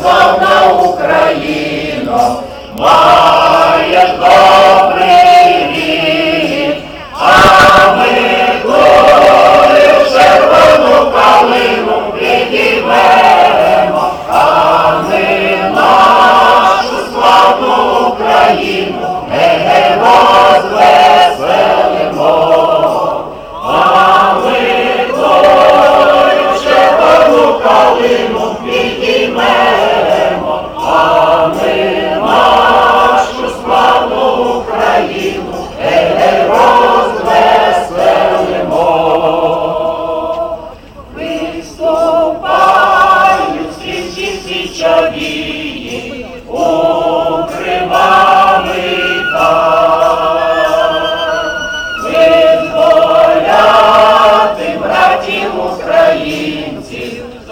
Славна Україно!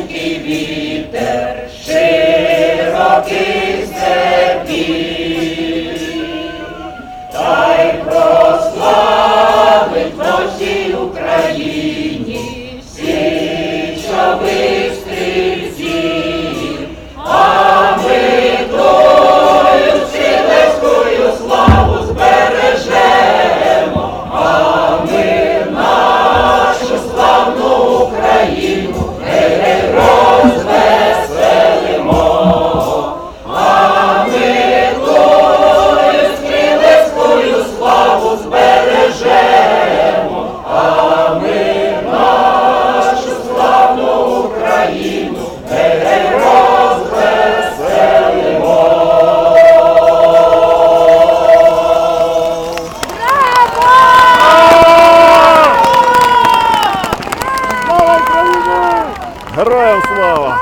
senki viter, sér a készet Героям слава!